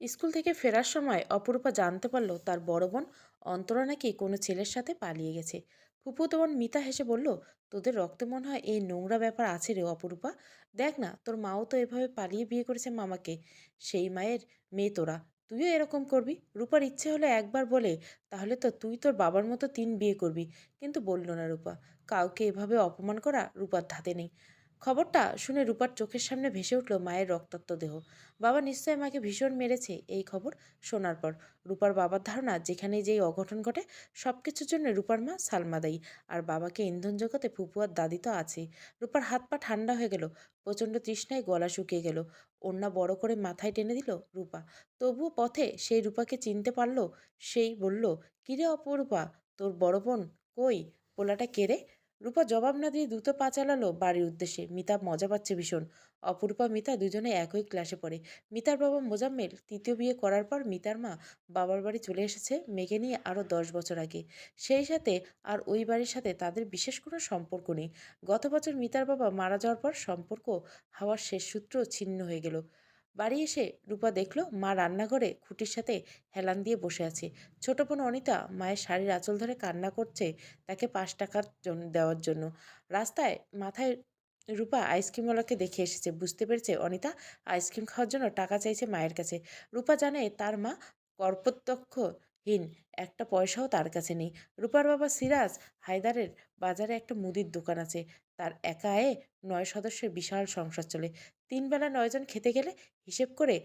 School থেকে ফেরার সময় অপরূপা জানতে পারল তার বড় বোন অন্তরা নাকি কোনো ছেলের সাথে পালিয়ে গেছে। ফুপুতো বোন মিতা হেসে বলল, তোদের রক্তে মনে হয় এই নোংরা ব্যাপার আছে রে অপরূপা। দেখ না, তোর মাও তো এভাবে পালিয়ে বিয়ে করেছে মামাকে। সেই মায়ের মেয়ে তোরা। তুইও এরকম করবি? রূপার ইচ্ছে হলে একবার বলে, তাহলে তো তুই তোর বাবার মতো তিন বিয়ে করবি। কিন্তু বলল না রূপা। কাউকে এভাবে অপমান করা রূপার ধাতে নেই। খবরটা শুনে রূপার চোখের সামনে ভেসে উঠল মায়ের রক্তাক্ত দেহ। বাবা নিশ্চয় মাকে ভীষণ মেরেছে এই খবর শোনার পর। রূপার বাবার ধারণা যেখানে যেই অঘটন ঘটে সব কিছুর জন্য রূপার মা সালমা দায়ী। আর বাবাকে ইন্ধন জগতে ফুপুয়ার দাদি তো আছেই রূপার হাত পা ঠান্ডা হয়ে গেল, প্রচণ্ড তৃষ্ণায় গলা শুকিয়ে গেল। ওন্না বড় করে মাথায় টেনে দিল রূপা। তবুও পথে সেই রূপাকে চিনতে পারল, সেই বলল, কিরে অপরূপা, তোর বড় বোন কই? পোলাটা কেড়ে রূপা জবাব না দিয়ে দ্রুত পা চালালো বাড়ির উদ্দেশ্যে। মিতা মজা পাচ্ছে ভীষণ। অপরূপা, মিতা দুজনে একই ক্লাসে পড়ে। মিতার বাবা মোজাম্মেল তৃতীয় বিয়ে করার পর মিতার মা বাবার বাড়ি চলে এসেছে মেয়েকে নিয়ে আরও দশ বছর আগে। সেই সাথে আর ওই বাড়ির সাথে তাদের বিশেষ কোনো সম্পর্ক নেই। গত বছর মিতার বাবা মারা যাওয়ার পর সম্পর্ক হাওয়ার শেষ সূত্র ছিন্ন হয়ে গেল। বাড়ি এসে রূপা দেখল মা রান্নাঘরে খুঁটির সাথে হেলান দিয়ে বসে আছে। ছোট বোন অনিতা মায়ের শাড়ির আঁচল ধরে কান্না করছে তাকে পাঁচ টাকার জন্য দেওয়ার জন্য। রাস্তায় মাথায় রূপা আইসক্রিমওয়ালাকে দেখে এসেছে। বুঝতে পেরেছে অনিতা আইসক্রিম খাওয়ার জন্য টাকা চাইছে মায়ের কাছে। রূপা জানে তার মা কর্পত্যক্ষহীন একটা পয়সাও তার কাছে নেই। রূপার বাবা সিরাজ হায়দারের বাজারে একটা মুদির দোকান আছে। তার একা আয়ে নয় সদস্যের বিশাল সংসার চলে। তিন বেলা নয়জন খেতে গেলে হিসেব করে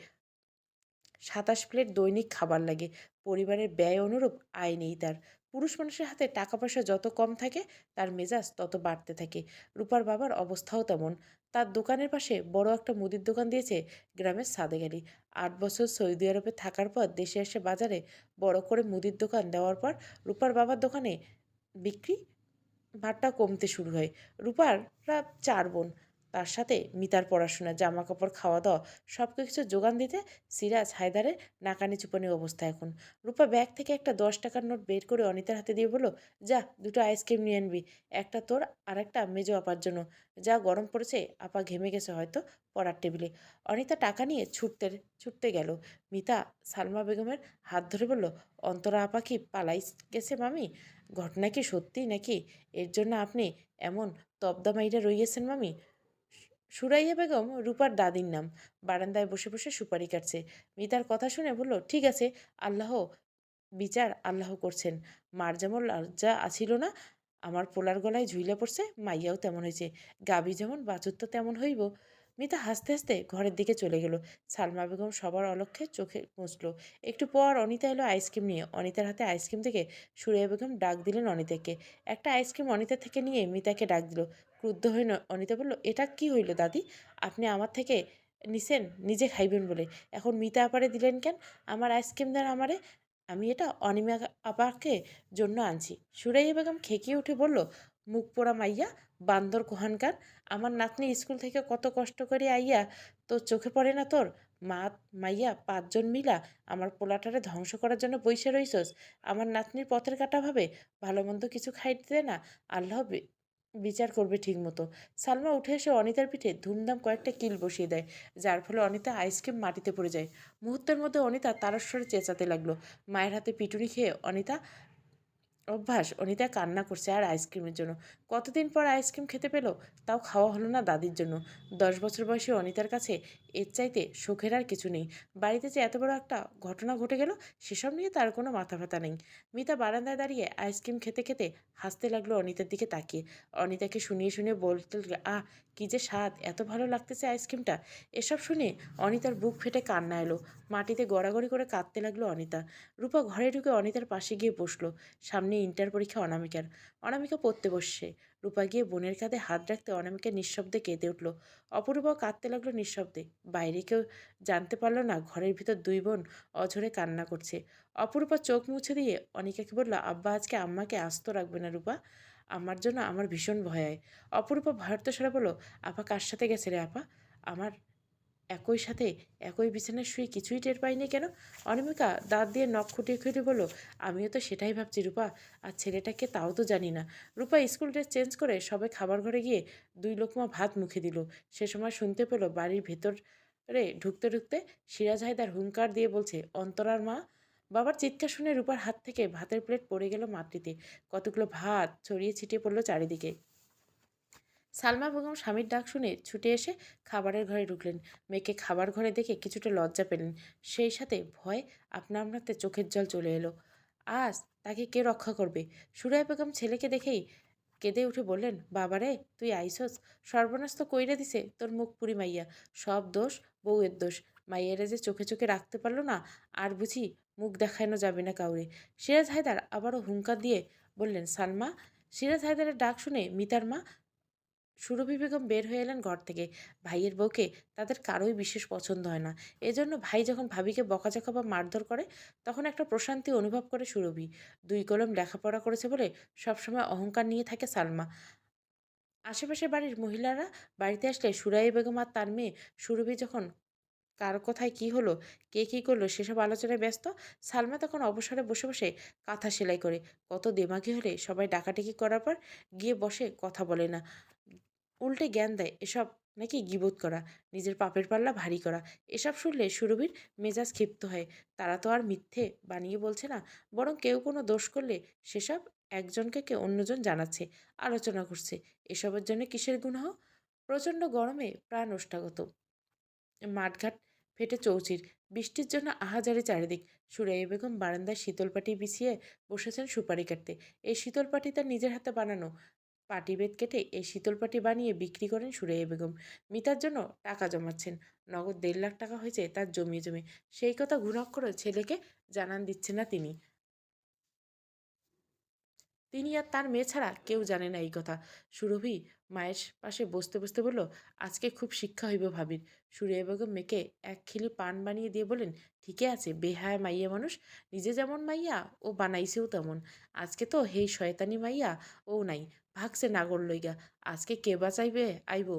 সাতাশ প্লেট দৈনিক খাবার লাগে। পরিবারের ব্যয় অনুরূপ আয় নেই তার। পুরুষ মানুষের হাতে টাকা পয়সা যত কম থাকে, তার মেজাজ তত বাড়তে থাকে। রূপার বাবার অবস্থাও তেমন। তার দোকানের পাশে বড় একটা মুদির দোকান দিয়েছে গ্রামের সাদেগালি আট বছর সৌদি আরবে থাকার পর দেশে এসে বাজারে বড় করে মুদির দোকান দেওয়ার পর রূপার বাবার দোকানে বিক্রি ভাতটা কমতে শুরু হয়। রূপাররা চার বোন। তার সাথে মিতার পড়াশোনা জামা কাপড় খাওয়া দাওয়া সব কিছু যোগান দিতে সিরাজ হায়দারের নাকানি চুপানি অবস্থা এখন। রূপা ব্যাগ থেকে একটা দশ টাকার নোট বের করে অনিতার হাতে দিয়ে বলল, যা, দুটো আইসক্রিম নিয়ে আনবি। একটা তোর আর একটা মেজো আপার জন্য। যা গরম পড়েছে, আপা ঘেমে গেছে হয়তো পড়ার টেবিলে। অনিতা টাকা নিয়ে ছুটতে ছুটতে গেল। মিতা সালমা বেগমের হাত ধরে বলল, অন্তরা আপা কি পালাই গেছে মামি? ঘটনা কি সত্যি নাকি? এর জন্য আপনি এমন তবদা রইয়েছেন মামি? সুরাইয়া বেগম রূপার দাদির নাম। বারান্দায় বসে বসে সুপারি কাটছে। মিতার কথা শুনে বলল, ঠিক আছে, আল্লাহ বিচার আল্লাহ করছেন। মার যেমন লজ্জা আছিল না, আমার পোলার গলায় ঝুইলে পড়ছে, মাইয়াও তেমন হয়েছে। গাবি যেমন বাছুর তো তেমন হইব। মিতা হাসতে হাসতে ঘরের দিকে চলে গেল। সালমা বেগম সবার অলক্ষ্যে চোখে মুছল। একটু পর অনিতা এলো আইসক্রিম নিয়ে। অনিতার হাতে আইসক্রিম থেকে সুরাইয়া বেগম ডাক দিলেন অনিতাকে। একটা আইসক্রিম অনিতা থেকে নিয়ে মিতাকে ডাক দিল। ক্রুদ্ধ হয়ে অনিতা বলল, এটা কি হইল দাদি? আপনি আমার থেকে নিছেন, নিজে খাইবেন বলে। এখন মিতা আপারে দিলেন কেন? আমার আইসক্রিম দেন আমারে। আমি এটা অনিমা আপাকে জন্য আনছি। সুরাইয়া বেগম খেকিয়ে উঠে বলল, মুখ পোড়া মাইয়া বান্দর কোহানকার, আমার নাতনি স্কুল থেকে কত কষ্ট করে আইয়া তোর চোখে পড়ে না তোর? মা, মাইয়া পাঁচজন মিলা আমার পোলাটারে ধ্বংস করার জন্য বইসে রইছস আমার নাতনির পথের কাটা ভাবে ভালো মন্দ কিছু খাইতে না, আল্লাহ বিচার করবে ঠিক মতো সালমা উঠে এসে অনিতার পিঠে ধুমধাম কয়েকটা কিল বসিয়ে দেয়, যার ফলে অনিতা আইসক্রিম মাটিতে পড়ে যায়। মুহূর্তের মধ্যে অনিতা তারস্বরে চেঁচাতে লাগল। মায়ের হাতে পিটুনি খেয়ে অনিতা অভ্যাস, অনিতা কান্না করছে আর আইসক্রিমের জন্য। কতদিন পর আইসক্রিম খেতে পেল? তাও খাওয়া হলো না দাদির জন্য। দশ বছর বয়সী অনিতার কাছে এর চাইতে সুখের আর কিছু নেই। বাড়িতে যে এত বড় একটা ঘটনা ঘটে গেল, সেসব নিয়ে তার কোনো মাথা ব্যথা নেই। মিতা বারান্দায় দাঁড়িয়ে আইসক্রিম খেতে খেতে হাসতে লাগল অনিতার দিকে তাকিয়ে। অনিতাকে শুনিয়ে শুনিয়ে বলতে আহ, কী যে স্বাদ, এত ভালো লাগতেছে আইসক্রিমটা। এসব শুনে অনিতার বুক ফেটে কান্না এলো। মাটিতে গড়াগড়ি করে কাঁদতে লাগল অনিতা। রূপা ঘরে ঢুকে অনিতার পাশে গিয়ে বসল, সামনে ইন্টার পরীক্ষা অনামিকার। অনামিকা পড়তে বসছে। রূপা গিয়ে বোনের কাঁধে হাত রাখতে অনামিকা নিঃশব্দে কেঁদে উঠল। অপরূপাও কাঁদতে লাগল নিঃশব্দে। বাইরে কেউ জানতে পারল না ঘরের ভিতর দুই বোন অঝরে কান্না করছে। অপরূপা চোখ মুছে দিয়ে অনিকাকে বলল, আব্বা, আজকে আম্মাকে আস্ত রাখবে না রূপা। আমার জন্য আমার ভীষণ ভয় হয়। অপরূপা ভারত সারা বলো আপা কার সাথে গেছে রে আপা? আমার একই সাথে একই বিছানায় শুয়ে কিছুই টের পাইনি কেন? অনামিকা দাঁত দিয়ে নখ খুঁটিয়ে খুঁটিয়ে বলল, আমিও তো সেটাই ভাবছি রূপা, আর ছেলেটাকে তাও তো জানি না। রূপা স্কুল ড্রেস চেঞ্জ করে সবে খাবার ঘরে গিয়ে দুই লোকমা ভাত মুখে দিল। সে সময় শুনতে পেল বাড়ির ভেতর রে ঢুকতে ঢুকতে সিরাজ হায়দার হুঙ্কার দিয়ে বলছে, অন্তরার মা? বাবার চিৎকার শুনে রূপার হাত থেকে ভাতের প্লেট পড়ে গেল মাটিতে। কতগুলো ভাত ছড়িয়ে ছিটিয়ে পড়ল চারিদিকে। সালমা বেগম স্বামীর ডাক শুনে ছুটে এসে খাবারের ঘরে ঢুকলেন। মেয়েকে খাবার ঘরে দেখে কিছুটা লজ্জা পেলেন। সেই সাথে ভয় আপনা আপনাতে চোখের জল চলে এলো। আজ তাকে কে রক্ষা করবে? সুরাই বেগম ছেলেকে দেখেই কেঁদে উঠে বললেন, বাবারে, তুই আইসস? সর্বনাশ তো কইরা দিছে তোর মুখ পুরি মাইয়া। সব দোষ বউয়ের দোষ। মাইয়েরা যে চোখে চোখে রাখতে পারল না, আর বুঝি মুখ দেখানো যাবে না কাউরে। সিরাজ হায়দার আবারও হুঙ্কার দিয়ে বললেন, সালমা? সিরাজ হায়দারের ডাক শুনে মিতার মা সুরভি বেগম বের হয়ে এলেন ঘর থেকে। ভাইয়ের বউকে তাদের কারোই বিশেষ পছন্দ হয় না। এজন্য ভাই যখন ভাবিকে বকাঝকা বা মারধর করে, তখন একটা প্রশান্তি অনুভব করে সুরভি। দুই কলম লেখাপড়া করেছে বলে সবসময় অহংকার নিয়ে থাকে সালমা। আশেপাশের বাড়ির মহিলারা বাড়িতে আসলে সুরাই বেগম আর তার মেয়ে সুরভি যখন কার কোথায় কি হলো, কে কী করল সেসব আলোচনায় ব্যস্ত, সালমা তখন অবসরে বসে বসে কাঁথা সেলাই করে। কত দেমাগি হলে সবাই ডাকাডাকি করার পর গিয়ে বসে কথা বলে না। উল্টে জ্ঞান দেয় এসব নাকি গিবোধ করা, নিজের পাপের পাল্লা ভারী করা। এসব শুনলে সুরভির মেজাজ ক্ষিপ্ত হয়। তারা তো আর মিথ্যে বানিয়ে বলছে না, বরং কেউ কোনো দোষ করলে সেসব একজনকে কে অন্যজন জানাচ্ছে, আলোচনা করছে। এসবের জন্য কিসের গুনাহ? প্রচণ্ড গরমে প্রাণ ওষ্ঠাগত মাঠঘাট ফেটে চৌচির, বৃষ্টির জন্য আহাজারি চারিদিক। সুরাই বেগম বারান্দায় শীতল পাটি বিছিয়ে বসেছেন সুপারি কাটতে। এই শীতল পাটি তার নিজের হাতে বানানো। পাটিবেত কেটে এই শীতল পাটি বানিয়ে বিক্রি করেন সুরাইয়া বেগম। মিতার জন্য টাকা জমাচ্ছেন। নগদ দেড় লাখ টাকা হয়েছে তার জমিয়ে জমে। সেই কথা ঘুণাক্ষরে ছেলেকে জানান দিচ্ছে না তিনি। তিনি আর তার মেয়ে ছাড়া কেউ জানে না এই কথা। সুরভি মায়ের পাশে বসতে বসতে বলল, আজকে খুব শিক্ষা হইব ভাবির। সুরিয়া বেগম মেয়েকে এক খিলি পান বানিয়ে দিয়ে বলেন ঠিকই আছে, বেহায় মাইয়া মানুষ, নিজে যেমন মাইয়া, ও বানাইছেও তেমন। আজকে তো হেই শয়তানি মাইয়া, ও নাই, ভাগছে নাগর লইগা। আজকে কে বাঁচাইবে, আইব।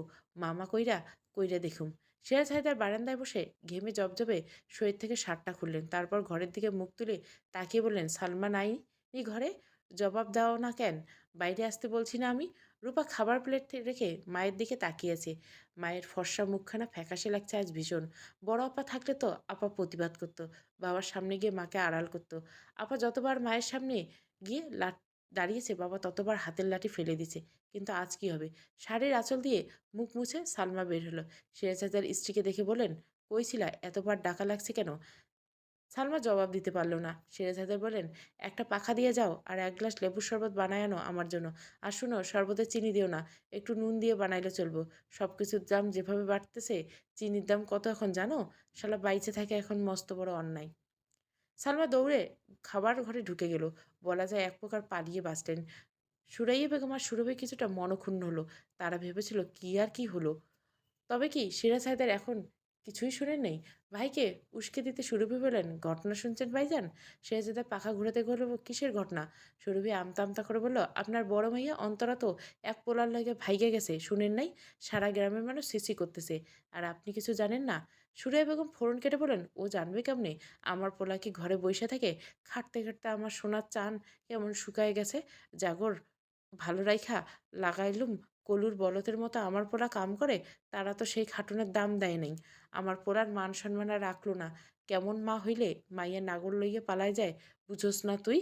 মামা কইরা কইরা দেখুম। সিরাজ হায়দার বারান্দায় বসে ঘেমে জবজবে শরীর থেকে শার্টটা খুললেন। তারপর ঘরের দিকে মুখ তুলে তাকিয়ে বললেন সালমা নাই নি ঘরে? জবাব দাও না কেন? বাইরে আসতে বলছি না আমি। রূপা খাবার প্লেট রেখে মায়ের দিকে তাকিয়েছে। মায়ের ফর্সা মুখখানা ফ্যাকাশে লাগছে আজ ভীষণ। বড় আপা থাকলে তো আপা প্রতিবাদ করতো, বাবার সামনে গিয়ে মাকে আড়াল করতো। আপা যতবার মায়ের সামনে গিয়ে লাট, দাঁড়িয়েছে, বাবা ততবার হাতের লাঠি ফেলে দিছে কিন্তু আজ কি হবে? শাড়ির আঁচল দিয়ে মুখ মুছে সালমা বের হলো। সিরাজ হাজার স্ত্রীকে দেখে বলেন কইছিলা এতবার ডাকা লাগছে কেন? সালমা জবাব দিতে পারল না। সিরাজ হায়দার বলেন একটা পাখা দিয়ে যাও আর এক গ্লাস লেবুর শরবত বানায় আনো আমার জন্য। আর শুনো শরবতে চিনি দিও না, একটু নুন দিয়ে বানাইলে চলবো। সব কিছুর দাম যেভাবে বাড়তেছে, চিনির দাম কত এখন জানো? শালা বাইচে থাকে এখন মস্ত বড় অন্যায়। সালমা দৌড়ে খাবার ঘরে ঢুকে গেল। বলা যায় এক প্রকার পালিয়ে বাঁচলেন সুরাইয়া বেগম আর সুরভি কিছুটা মনক্ষুণ্ণ হলো। তারা ভেবেছিল, কি আর কি হলো? তবে কি সিরাজ হায়দার এখন কিছুই শুনেন নেই। ভাইকে উস্কে দিতে সুরভি বলেন ঘটনা শুনছেন ভাইজান? শেহজাদা পাখা ঘুরাতে গেল, কিসের ঘটনা? সুরভি আমতা আমতা করে বলল, আপনার বড় ভাইয়া অন্তরা তো এক পোলার লাগে ভাইগে গেছে, শুনেন নাই? সারা গ্রামের মানুষ সিসি করতেছে। আর আপনি কিছু জানেন না? সুরাই বেগম ফোরন কেটে বলেন ও জানবে কেমনে? আমার পোলা কি ঘরে বসে থাকে? খাটতে খাটতে আমার সোনার চান কেমন শুকায় গেছে? জাগর, ভালো রাইখা লাগাইলুম কলুর বলতের মতো আমার পোড়া কাম করে, তারা তো সেই খাটুনের দাম দেয় নাই। আমার পোড়ার মান সম্মান আর রাখল না। কেমন মা হইলে মাইয়া নাগর লইয়া পালায় যায়, বুঝোস না তুই?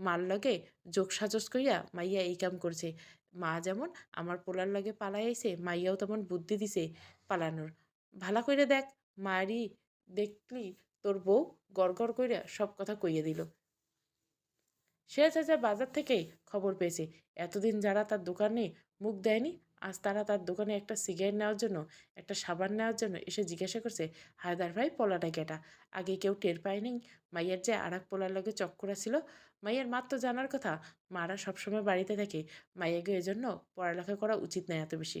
মার লগে যোগ সাজস কইয়া মাইয়া এই কাম করছে। মা যেমন আমার পোলার লগে পালাই আইছে, মাইয়াও তেমন বুদ্ধি দিছে পালানোর। ভালা কইরে দেখ, মারি দেখলি তোর বউ গড় গড় কইরা সব কথা কইয়া দিল। সে চাচা বাজার থেকেই খবর পেয়েছে। এতদিন যারা তার দোকানে মুখ দেয়নি, আজ তারা তার দোকানে একটা সিগারেট নেওয়ার জন্য, একটা সাবান নেওয়ার জন্য এসে জিজ্ঞাসা করছে, হায়দার ভাই, পোলাটা কেটা? আগে কেউ টের পায়নি, মাইয়ের যে আর এক পোলার লগে চক্করা ছিল, মাইয়ের মাত্র জানার কথা, মারা সবসময় বাড়িতে থাকে, মাইয়াকে এজন্য পড়ালেখা করা উচিত নয় এত বেশি।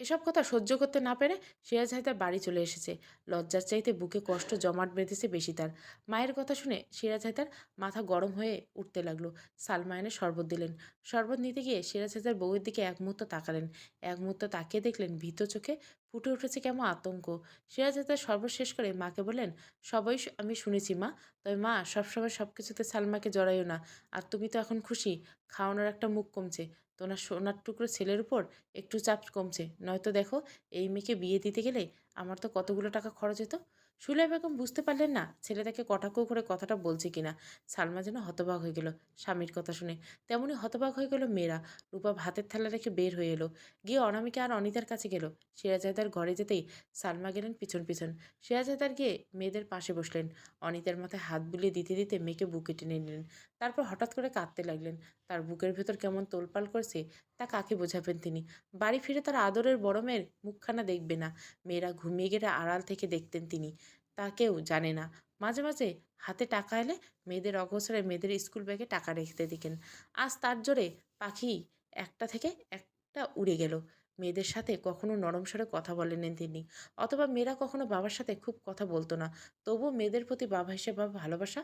এসব কথা সহ্য করতে না পেরে সিরাজ হায়দার বাড়ি চলে এসেছে। লজ্জার চাইতে বুকে কষ্ট জমাট বেঁধেছে বেশি তার। মায়ের কথা শুনে সিরাজ হায়দার মাথা গরম হয়ে উঠতে লাগল। সালমা এনে শরবত দিলেন। শরবত নিতে গিয়ে সিরাজ হায়দার বউয়ের দিকে এক মুহূর্ত তাকালেন। এক মুহূর্ত তাকিয়ে দেখলেন ভীত চোখে ফুটে উঠেছে কেমন আতঙ্ক। সিরাজ হায়দার শরবত শেষ করে মাকে বললেন, সবাই আমি শুনেছি মা। তবে মা, সবসময় সব কিছুতে সালমাকে জড়াইও না। আর তুমি তো এখন খুশি। খাওয়ানোর একটা মুখ কমছে। তোমার সোনার টুকরো ছেলের উপর একটু চাপ কমছে। নয়তো দেখো, এই মেয়েকে বিয়ে দিতে গেলে আমার তো কতগুলো টাকা খরচ হতো? সুলাই বেগম বুঝতে পারলেন না ছেলেটাকে কটাক্ষ করে কথাটা বলছে কিনা। সালমা যেন হতবাক হয়ে গেল স্বামীর কথা শুনে। তেমনই হতবাক হয়ে গেল মেয়েরা। রূপা ভাতের থালা রেখে বের হয়ে এলো। গিয়ে অনামিকা আর অনিতার কাছে গেল। সিরাজাদার ঘরে যেতেই সালমা গেলেন পিছন পিছন। সিরাজাদার গিয়ে মেয়েদের পাশে বসলেন। অনিতার মাথায় হাত বুলিয়ে দিতে দিতে মেয়েকে বুকে টেনে নিলেন। তারপর হঠাৎ করে কাঁদতে লাগলেন। তার বুকের ভেতর কেমন তোলপাল করছে তা কাকে বোঝাবেন তিনি? বাড়ি ফিরে তার আদরের বড় মেয়ের মুখখানা দেখবে না। মেয়েরা ঘুমিয়ে গেলে আড়াল থেকে দেখতেন তিনি। তা কেউ জানে না। মাঝে মাঝে হাতে টাকা এলে মেয়েদের অগোছরে মেয়েদের স্কুল ব্যাগে টাকা রেখে দিকেন আজ তার জোরে পাখি একটা থেকে একটা উড়ে গেল। মেয়েদের সাথে কখনো নরম স্বরে কথা বলেন তিনি। অথবা মেয়েরা কখনো বাবার সাথে খুব কথা বলতো না। তবুও মেয়েদের প্রতি বাবা হিসেবে ভালোবাসা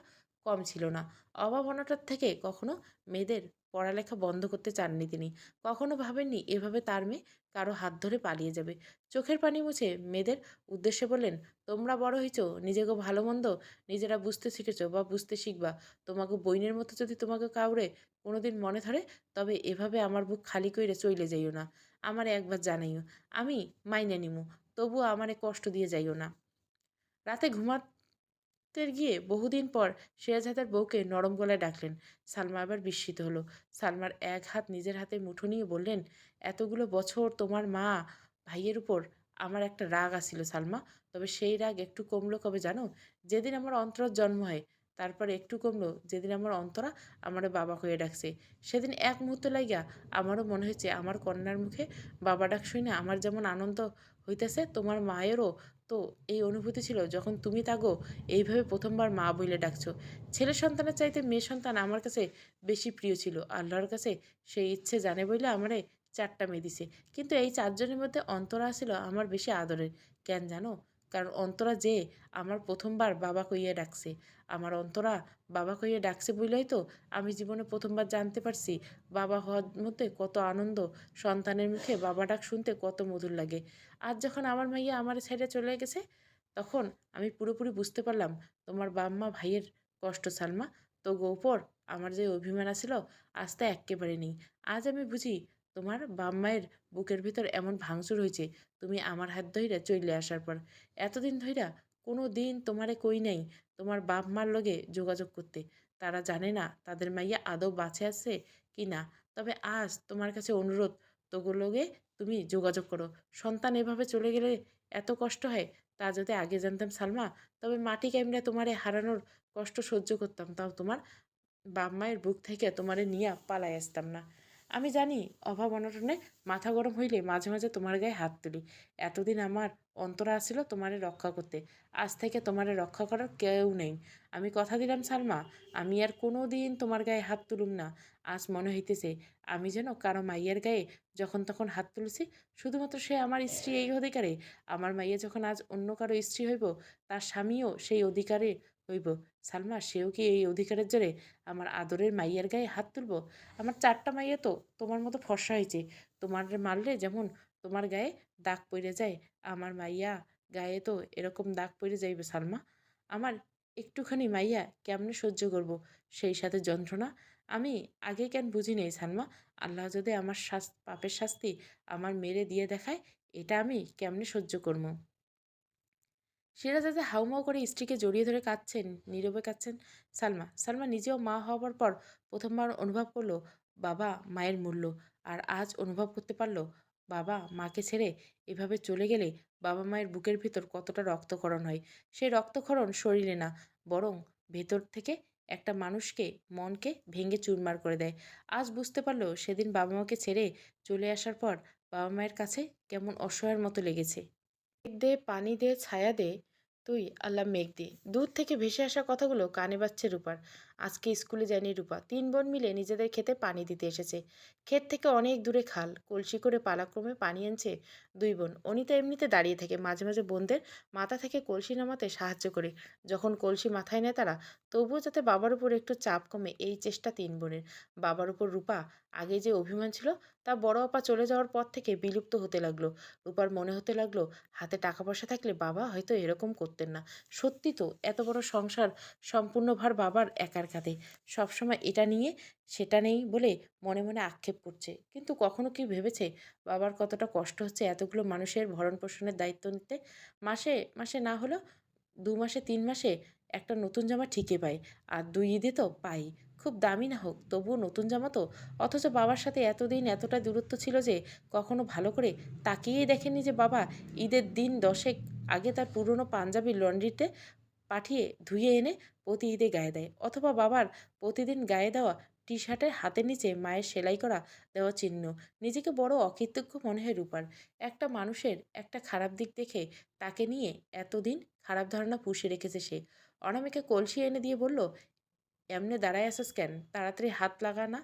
কম ছিল না। অভাব অনাটার থেকে কখনো মেয়েদের পড়ালেখা বন্ধ করতে চাননি তিনি। কখনো ভাবেননি এভাবে তার মেয়ে কারও হাত ধরে পালিয়ে যাবে। চোখের পানি মুছে মেয়েদের উদ্দেশ্যে বললেন, তোমরা বড় হইছ, নিজেকে ভালো মন্দ নিজেরা বুঝতে শিখেছ বা বুঝতে শিখবা। তোমাকে বইনের মতো যদি তোমাকে কাউরে কোনোদিন মনে ধরে, তবে এভাবে আমার বুক খালি কইরে চইলে যাইও না। আমার একবার জানাইও, আমি মাইনে নিমু, তবুও আমারে কষ্ট দিয়ে যাইও না। রাতে ঘুমাতে গিয়ে বহুদিন পর সিরাজহাদার বউকে নরম গলায় ডাকলেন। সালমা আবার বিস্মিত হলো। সালমার এক হাত নিজের হাতে মুঠো নিয়ে বললেন, এতগুলো বছর তোমার মা ভাইয়ের উপর আমার একটা রাগ আসিল সালমা। তবে সেই রাগ একটু কমলো কবে জানো? যেদিন আমার অন্তরার জন্ম হয়, তারপর একটু কমলো, যেদিন আমার অন্তরা আমার বাবা হয়ে ডাকছে। সেদিন এক মুহূর্ত লাগিয়া আমারও মনে হয়েছে, আমার কন্যার মুখে বাবা ডাক শুনে আমার যেমন আনন্দ হইতেছে, তোমার মায়েরও তো এই অনুভূতি ছিল যখন তুমি তাগো এইভাবে প্রথমবার মা বইলে ডাকছো। ছেলে সন্তানের চাইতে মেয়ে সন্তান আমার কাছে বেশি প্রিয় ছিল। আল্লাহর কাছে সেই ইচ্ছে জানে বইলে আমারে চারটা মেয়ে দিছে। কিন্তু এই চারজনের মধ্যে অন্তরা ছিল আমার বেশি আদরের। কেন জানো? কারণ অন্তরা যে আমার প্রথমবার বাবা কইয়া ডাকছে, আমার অন্তরা বাবা কইয়ে ডাকছে বলেই তো আমি জীবনে প্রথমবার জানতে পারছি। বাবা হওয়ার মধ্যে কত আনন্দ, সন্তানের মুখে বাবা ডাক শুনতে কত মধুর লাগে। আজ যখন আমার মাইয়া আমার ছেড়ে চলে গেছে, তখন আমি পুরোপুরি বুঝতে পারলাম, তোমার বাম্মা ভাইয়ের কষ্ট সালমা। তো গোপর, আমার যে অভিমান আছিল, আজ তা এক্কেবারে নেই। আজ আমি বুঝি তোমার বাম্মায়ের বুকের ভিতর এমন ভাঙচুর হয়েছে, তুমি আমার হাত ধইরা চইলে আসার পর। এতদিন ধইরা কোনো দিন তোমারে কই নাই তোমার বাপ মার লগে যোগাযোগ করতে। তারা জানে না তাদের মাইয়া আদৌ বাঁচে আছে কি না। তবে আজ তোমার কাছে অনুরোধ তোগুলোগে তুমি যোগাযোগ করো। সন্তান এভাবে চলে গেলে এত কষ্ট হয়, তা যদি আগে জানতাম সালমা, তবে মাটি ক্যামেরা তোমারে হারানোর কষ্ট সহ্য করতাম, তাও তোমার বাপ মায়ের বুক থেকে তোমারে নিয়ে পালাই আসতাম না। আমি জানি অভাব অনটনে মাথা গরম হইলে মাঝে মাঝে তোমার গায়ে হাত তুলি। এতদিন আমার অন্তরা আসছিল তোমারে রক্ষা করতে। আজ থেকে তোমারে রক্ষা করার কেউ নেই। আমি কথা দিলাম, সালমা। আমি আর কোনো দিন তোমার গায়ে হাত তুলুম না। আজ মনে হইতেছে আমি যেন কারও মাইয়ের গায়ে যখন তখন হাত তুলছি, শুধুমাত্র সে আমার স্ত্রী এই অধিকারে। আমার মাইয়া যখন আজ অন্য কারও স্ত্রী হইব, তার স্বামীও সেই অধিকারে হইব সালমা, সেও কি এই অধিকারের জোরে আমার আদরের মাইয়ার গায়ে হাত তুলব? আমার চারটা মাইয়া তো তোমার মতো ফর্সা হয়েছে। তোমার মারলে যেমন তোমার গায়ে দাগ পড়ে যায়, আমার মাইয়া গায়ে তো এরকম দাগ পড়ে যাইবে সালমা। আমার একটুখানি মাইয়া কেমনে সহ্য করব? সেই সাথে যন্ত্রণা? আমি আগে কেন বুঝি নেই সালমা? আল্লাহ যদি আমার শাস, পাপের শাস্তি আমার মেরে দিয়ে দেখায়, এটা আমি কেমনে সহ্য করব? সিরাজাদা হাউমাউ করে স্ত্রীকে জড়িয়ে ধরে কাঁদছেন, নীরবে কাঁদছেন সালমা। সালমা নিজেও মা হওয়ার পর প্রথমবার অনুভব করল, বাবা, মায়ের মূল্য। আর আজ অনুভব করতে পারল, বাবা, মাকে ছেড়ে এভাবে চলে গেলে বাবা মায়ের বুকের ভিতর কতটা রক্তক্ষরণ হয়? সেই রক্তক্ষরণ শরীরে না, বরং ভেতর থেকে একটা মানুষকে, মনকে ভেঙে চুরমার করে দেয়। আজ বুঝতে পারল, সেদিন বাবা মাকে ছেড়ে চলে আসার পর বাবা মায়ের কাছে কেমন অসহায়ের মতো লেগেছে। দে, পানি দে, ছায়া দে, তুই, আল্লাহ মেঘ দে। দূর থেকে ভেসে আসা কথাগুলো কানে বাজছে রূপার। আজকে স্কুলে যায়নি রূপা। তিন বোন মিলে নিজেদের খেতে পানি দিতে এসেছে। ক্ষেত থেকে অনেক দূরে খাল। কলসি করে পালাক্রমে পানি আনছে দুই বোন। অনিতা এমনিতে দাঁড়িয়ে থাকে। মাঝে মাঝে বোনদের মাথা থেকে কলসি নামাতে সাহায্য করে। যখন কলসি মাথায় নেয় তারা, তবুও যাতে বাবার উপর একটু চাপ কমে এই চেষ্টা তিন বোনের। বাবার উপর রূপা আগে যে অভিমান ছিল, তা বড় আপা চলে যাওয়ার পর থেকে বিলুপ্ত হতে লাগল। রূপার মনে হতে লাগল, হাতে টাকা পয়সা থাকলে বাবা হয়তো এরকম করতেন না। সত্যি তো, এত বড় সংসার সম্পূর্ণ ভার বাবার একার মাথার কাঁধে সবসময় এটা নিয়ে সেটা নেই বলে মনে মনে আক্ষেপ করছে। কিন্তু কখনো কি ভেবেছে, বাবার কতটা কষ্ট হচ্ছে এতগুলো মানুষের ভরণ পোষণের দায়িত্ব নিতে? মাসে মাসে না হলেও দু মাসে, তিন মাসে একটা নতুন জামা ঠিকই পাই। আর দুই ঈদে তো পাই। খুব দামি না হোক, তবুও নতুন জামা তো। অথচ বাবার সাথে এতদিন এতটা দূরত্ব ছিল যে কখনো ভালো করে তাকিয়েই দেখেনি যে বাবা ঈদের দিন দশেক আগে তার পুরনো পাঞ্জাবি লন্ড্রিতে পাঠিয়ে ধুয়ে এনে প্রতি ঈদে গায়ে দেয় অথবা বাবার প্রতিদিন গায়ে দেওয়া টি শার্টের হাতের নিচে মায়ের সেলাই করা দেওয়া চিহ্ন। নিজেকে বড় অকৃতজ্ঞ মনে হয় রূপার। একটা মানুষের একটা খারাপ দিক দেখে তাকে নিয়ে এতদিন খারাপ ধারণা পুষে রেখেছে সে। অনামিকে কলসি এনে দিয়ে বলল, এমনে দাঁড়ায় আসিস কেন? তাড়াতাড়ি হাত লাগা না?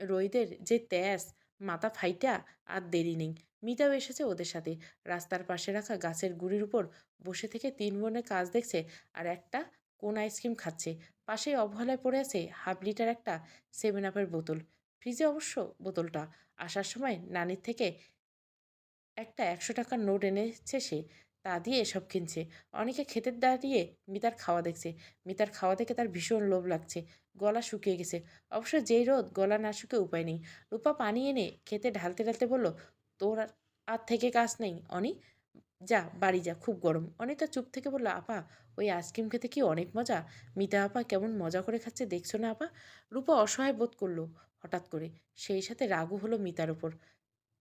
রইদের যে তেজ মাথা ফাইটা আর দেরি নেই। মিতাও এসেছে ওদের সাথে। রাস্তার পাশে রাখা গাছের গুড়ির উপর বসে থেকে তিন বোনের কাজ দেখছে আর একটা কোন আইসক্রিম খাচ্ছে। পাশেই অবহেলায় পড়ে আছে হাফ লিটার একটা সেভেন আপের বোতল। ফ্রিজে অবশ্য বোতলটা। আসার সময় নানির থেকে একটা একশো টাকার নোট এনেছে সে। তা দিয়ে এসব কিনছে। অনেকে খেতে দাঁড়িয়ে মিতার খাওয়া দেখছে। মিতার খাওয়া দেখে তার ভীষণ লোভ লাগছে। গলা শুকিয়ে গেছে। অবশ্য যেই রোদ গলা না শুকে উপায় নেই। রূপা পানি এনে খেতে ঢালতে ঢালতে বলল, তোর আর থেকে কাজ নেই, অনি। যা, বাড়ি যা, খুব গরম। অনিতা চুপ থেকে বলল, আপা, ওই আইসক্রিম খেতে কি অনেক মজা? মিতা আপা কেমন মজা করে খাচ্ছে দেখছ না আপা? রূপা অসহায় বোধ করল, হঠাৎ করে। সেই সাথে রাগও হলো মিতার ওপর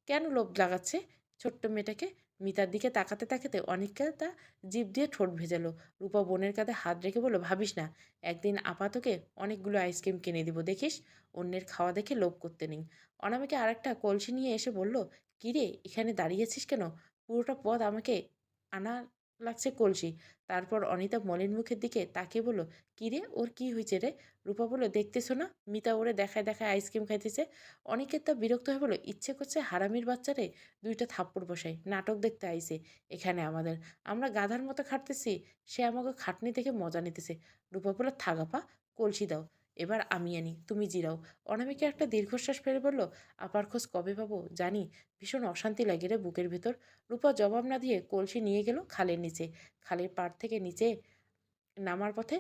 কেন লোভ লাগাচ্ছে ছোট্ট মেয়েটাকে? মিতার দিকে তাকাতে তাকাতে অনেকটা তা জিভ দিয়ে ঠোঁট ভেজালো। রূপা বোনের কাঁধে হাত রেখে বলল, ভাবিস না, একদিন আপাতকে অনেকগুলো আইসক্রিম কিনে দিব, দেখিস? অন্যের খাওয়া দেখে লোভ করতে নেই। অনামিকে আরেকটা কলসি নিয়ে এসে বলল কিরে এখানে দাঁড়িয়েছিস কেন? পুরোটা পথ আমাকে আনা লাগছে কলসি। তারপর অনিতা মলিন মুখের দিকে তাকিয়ে বলল কিরে ওর কি হয়েছে রে? রূপা বলল, দেখতেছো না? মিতা ওরে দেখায় দেখায় আইসক্রিম খাইতেছে। অনেকের তা বিরক্ত হয়ে বলো ইচ্ছে করছে হারামির বাচ্চারে দুইটা থাপ্পড় বসাই। নাটক দেখতে আইছে এখানে আমাদের। আমরা গাধার মতো খাটতেছি, সে আমাকে খাটনি দেখে মজা নিতেছে। রূপা বলল থাগাপা কলসি দাও। এবার আমি আনি, তুমি জিরাও। অনামিকা একটা দীর্ঘশ্বাস ফেলে বলল, আপার খোঁজ কবে পাবো? জানি, ভীষণ অশান্তি লাগে রে বুকের ভেতর। রূপা জবাব না দিয়ে কলসি নিয়ে গেল খালের নিচে। খালের পাড় থেকে নিচে নামার পথে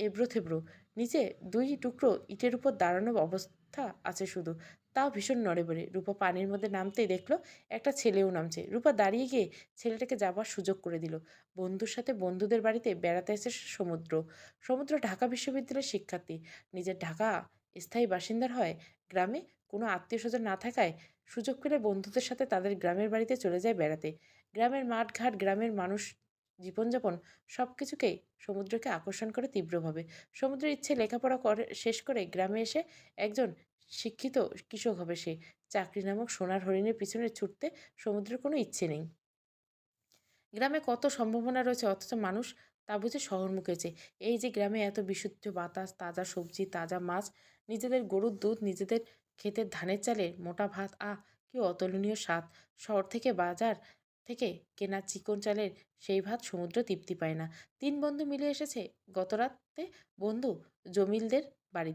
এবড়ো থেবড়ো, নিচে দুই টুকরো ইটের উপর দাঁড়ানো অবস্থা আছে শুধু। তাও ভীষণ নড়ে বেড়ে রূপা পানির মধ্যে নামতেই দেখল, একটা ছেলেও নামছে। রূপা দাঁড়িয়ে গিয়ে ছেলেটাকে যাবার সুযোগ করে দিল। বন্ধুর সাথে বন্ধুদের বাড়িতে বেড়াতে এসে সমুদ্র। সমুদ্র ঢাকা বিশ্ববিদ্যালয়ের শিক্ষার্থী। নিজের ঢাকা স্থায়ী বাসিন্দার হয়। গ্রামে কোনো আত্মীয় স্বজন না থাকায় সুযোগ পেলে বন্ধুদের সাথে তাদের গ্রামের বাড়িতে চলে যায় বেড়াতে। গ্রামের মাঠঘাট, গ্রামের মানুষ জীবনযাপন সব কিছুকেই সমুদ্রকে আকর্ষণ করে তীব্রভাবে। সমুদ্রের ইচ্ছে লেখাপড়া করে, শেষ করে গ্রামে এসে একজন শিক্ষিত কৃষক হবে সে। চাকরি নামক সোনার হরিণের পিছনে ছুটতে সমুদ্রের কোনো ইচ্ছে নেই। গ্রামে কত সম্ভাবনা রয়েছে, অথচ মানুষ তা বুঝে শহরমুখী হয়েছে। এই যে গ্রামে এত বিশুদ্ধ বাতাস, তাজা সবজি, তাজা মাছ, নিজেদের গরুর দুধ, নিজেদের ক্ষেতের ধানের চালের মোটা ভাত আ কি অতুলনীয় স্বাদ। শহর থেকে বাজার থেকে কেনা চিকন চালের সেই ভাত সমুদ্র তৃপ্তি পায় না। তিন বন্ধু মিলে এসেছে গতরাতে। বন্ধু জমিলদের বাড়ি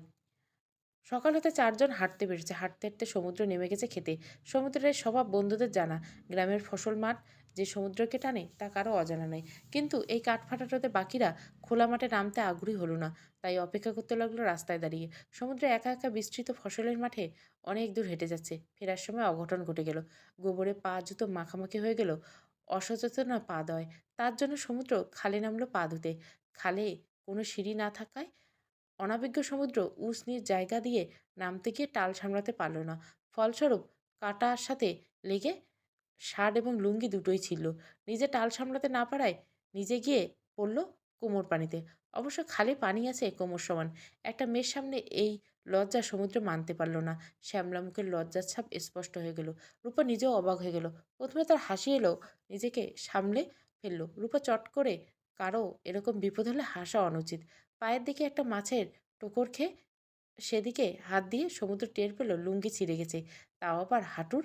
সকাল হতে চারজন হাঁটতে বেরোচ্ছে হাঁটতে হাঁটতে সমুদ্র নেমে গেছে খেতে। সমুদ্রের স্বভাব বন্ধুদের জানা। গ্রামের ফসল মাঠ যে সমুদ্রকে টানে, তা কারও অজানা নয়। কিন্তু এই কাঠফাটাটোতে বাকিরা খোলা মাঠে নামতে আগ্রহী হলো না। তাই অপেক্ষা করতে লাগল রাস্তায় দাঁড়িয়ে। সমুদ্রে একা একা বিস্তৃত ফসলের মাঠে অনেক দূর হেঁটে যাচ্ছে। ফেরার সময় অঘটন ঘটে গেল। গোবরে পা জুতো মাখামাখি হয়ে গেল। অসচেতনা পা দেয় তার জন্য সমুদ্র খালে নামলো পা ধুতে। খালে কোনো সিঁড়ি না থাকায় অনাবিজ্ঞ সমুদ্র উস নিজ জায়গা দিয়ে নামতে গিয়ে টাল সামলাতে পারল না। ফলস্বরূপ, কাটার সাথে লেগে শার্ট এবং লুঙ্গি দুটোই ছিল নিজে টাল সামলাতে না পারায় নিজে গিয়ে পড়ল কোমর পানিতে। অবশ্য খালি পানি আছে কোমর সমান। একটা মেয়ের সামনে এই লজ্জা সমুদ্র মানতে পারল না। শ্যামলা মুখের লজ্জার ছাপ স্পষ্ট হয়ে গেল। রূপা নিজেও অবাক হয়ে গেল। প্রথমে তার হাসি এলো, নিজেকে সামলে ফেলল। রূপা চট করে কারও এরকম বিপদ হলে হাসা অনুচিত। পায়ের দিকে একটা মাছের টোকর খেয়ে সেদিকে হাত দিয়ে সমুদ্র টের পেল লুঙ্গি ছিঁড়ে গেছে। তাও আবার হাঁটুর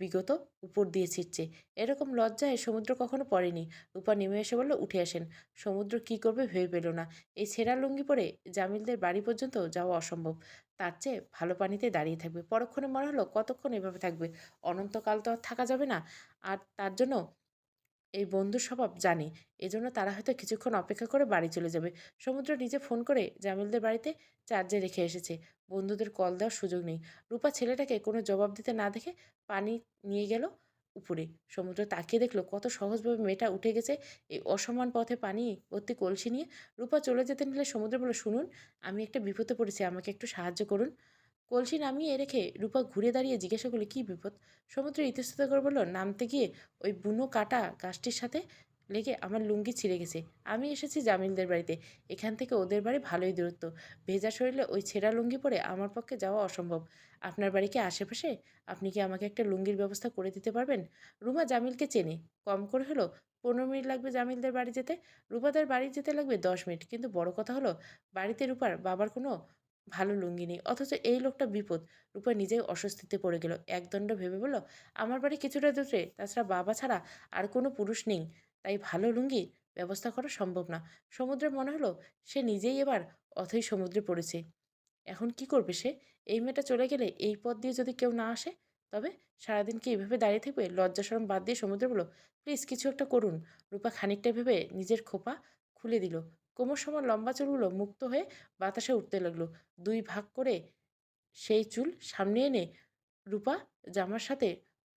বিগত উপর দিয়ে ছিটছে। এরকম লজ্জায় সমুদ্র কখনো পড়েনি। রূপা নেমে এসে বলল, উঠে আসেন। সমুদ্র কি করবে ভেবে পেল না। এই ছেঁড়া লুঙ্গি পরে জামিলদের বাড়ি পর্যন্ত যাওয়া অসম্ভব। তার চেয়ে ভালো পানিতে দাঁড়িয়ে থাকবে। পরক্ষণে মনে হলো কতক্ষণ এভাবে থাকবে। অনন্তকাল তো আর থাকা যাবে না। আর তার জন্য এই বন্ধুর স্বভাব জানে। এজন্য তারা হয়তো কিছুক্ষণ অপেক্ষা করে বাড়ি চলে যাবে। সমুদ্র নিজে ফোন করে জামিলদের বাড়িতে চার্জে রেখে এসেছে। বন্ধুদের কল দেওয়ার সুযোগ নেই। রূপা ছেলেটাকে কোনো জবাব দিতে না দেখে পানি নিয়ে গেল উপরে। সমুদ্র তাকিয়ে দেখল কত সহজভাবে মেয়েটা উঠে গেছে। এই অসমান পথে পানি ভর্তি কলসি নিয়ে রূপা চলে যেতে নিলে সমুদ্র বলে, শুনুন, আমি একটা বিপদে পড়েছি, আমাকে একটু সাহায্য করুন। কলসি নামিয়ে রেখে রূপা ঘুরে দাঁড়িয়ে জিজ্ঞাসা করল, কী বিপদ? সমুদ্র ইতস্তত করে বলল, নামতে গিয়ে ওই বুনো কাটা গাছটির সাথে লেগে আমার লুঙ্গি ছিঁড়ে গেছে। আমি এসেছি জামিলদের বাড়িতে। এখান থেকে ওদের বাড়ি ভালোই দূরত্ব। ভেজা শরীরে ওই ছেঁড়া লুঙ্গি পরে আমার পক্ষে যাওয়া অসম্ভব। আপনার বাড়ি কি আশেপাশে? আপনি কি আমাকে একটা লুঙ্গির ব্যবস্থা করে দিতে পারবেন? রুমা জামিলকে চেনে। কম করে হলো, পনেরো মিনিট লাগবে জামিলদের বাড়ি যেতে। রূপাদের বাড়ি যেতে লাগবে দশ মিনিট, কিন্তু বড় কথা হলো, বাড়িতে রূপার বাবার কোনো ভালো লুঙ্গি নেই। অথচ এই লোকটা বিপদ। রূপা নিজেই অস্বস্তিতে পড়ে গেল। একদণ্ড ভেবে বলল, আমার বাড়ি কিছুটা দূরে। তাছাড়া বাবা ছাড়া আর কোনো পুরুষ নেই। তাই ভালো লুঙ্গি ব্যবস্থা করা সম্ভব না। সমুদ্রের মনে হলো, সে নিজেই এবার অথই সমুদ্রে পড়েছে। এখন কি করবে সে? এই মেয়েটা চলে গেলে এই পথ দিয়ে যদি কেউ না আসে? তবে সারাদিন কি এইভাবে দাঁড়িয়ে থাকবে? লজ্জা সরম বাদ দিয়ে সমুদ্রে বলো প্লিজ, কিছু একটা করুন। রূপা খানিকটা ভেবে নিজের খোপা খুলে দিল। কোমর সময় লম্বা চুলগুলো মুক্ত হয়ে বাতাসে উঠতে লাগল। দুই ভাগ করে সেই চুল সামনে এনে রূপা জামার সাথে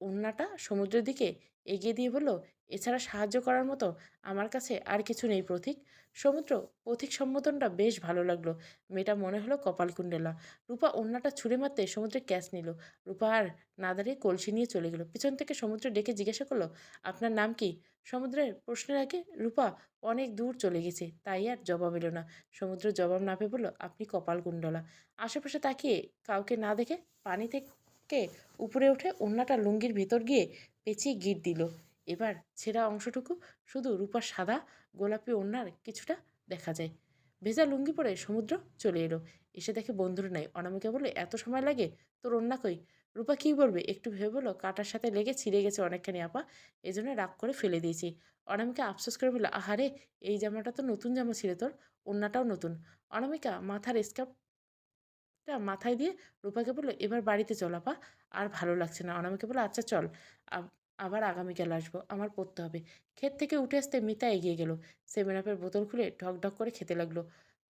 ওড়নাটা সমুদ্রের দিকে এগিয়ে দিয়ে বলল এছাড়া সাহায্য করার মতো আমার কাছে আর কিছু নেই প্রতীক। সমুদ্র পথিক সম্বোধনটা বেশ ভালো লাগল। মেয়েটা মনে হলো কপালকুণ্ডলা। রূপা ওড়নাটা ছুঁড়ে মারতে সমুদ্রে ক্যাচ নিল। রূপা আর না দাঁড়িয়ে কলসি নিয়ে চলে গেল। পিছন থেকে সমুদ্র ডেকে জিজ্ঞাসা করল, আপনার নাম কি? সমুদ্রের প্রশ্নের আগে রূপা অনেক দূর চলে গেছে, তাই আর জবাব এলো না। সমুদ্র জবাব না পেয়ে বলল, আপনি কপালকুণ্ডলা। আশেপাশে তাকিয়ে কাউকে না দেখে পানি থেকে উপরে উঠে ওড়নাটা লুঙ্গির ভেতর গিয়ে পেঁচিয়ে গিট দিল। এবার ছেঁড়া অংশটুকু শুধু রূপার সাদা, গোলাপি ওড়নার কিছুটা দেখা যায়। ভেজা লুঙ্গি পরে সমুদ্র চলে এলো। এসে দেখে বন্ধুরা নাই। অনামিকা বলে এত সময় লাগে? তোর ওড়না কই? রূপা কী বলবে? একটু ভেবে বলো। কাটার সাথে লেগে ছিঁড়ে গেছে অনেকখানি আপা। এই জন্য রাগ করে ফেলে দিয়েছি। অনামিকা আফসোস করে বলল, আহারে, এই জামাটা তো নতুন জামা ছিল তোর। ওড়নাটাও নতুন। অনামিকা মাথার স্কার্ফটা মাথায় দিয়ে রূপাকে বলল, এবার বাড়িতে চল আপা। আর ভালো লাগছে না। অনামিকা বলল আচ্ছা চল। আবার আগামীকাল আসব, আমার পড়তে হবে। ক্ষেত থেকে উঠে আসতে মিতা এগিয়ে গেল। সেভেন আপের বোতল খুলে ঢক ঢক করে খেতে লাগল।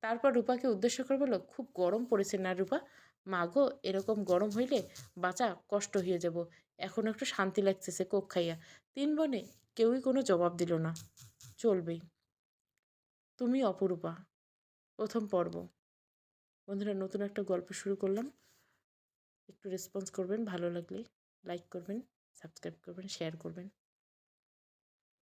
তারপর রূপাকে উদ্দেশ্য করে বলল, খুব গরম পড়েছে না রূপা? মা গো, এরকম গরম হইলে বাঁচা কষ্ট হয়ে যাব। এখন একটু শান্তি লাগছে সে কোক খাইয়া। তিন বনে কেউই কোনো জবাব দিল না। চলবেই। তুমি অপরূপা। প্রথম পর্ব। বন্ধুরা, নতুন একটা গল্প শুরু করলাম। একটু রেসপন্স করবেন, ভালো লাগলে লাইক করবেন। সাবস্ক্রাইব করবেন শেয়ার করবেন।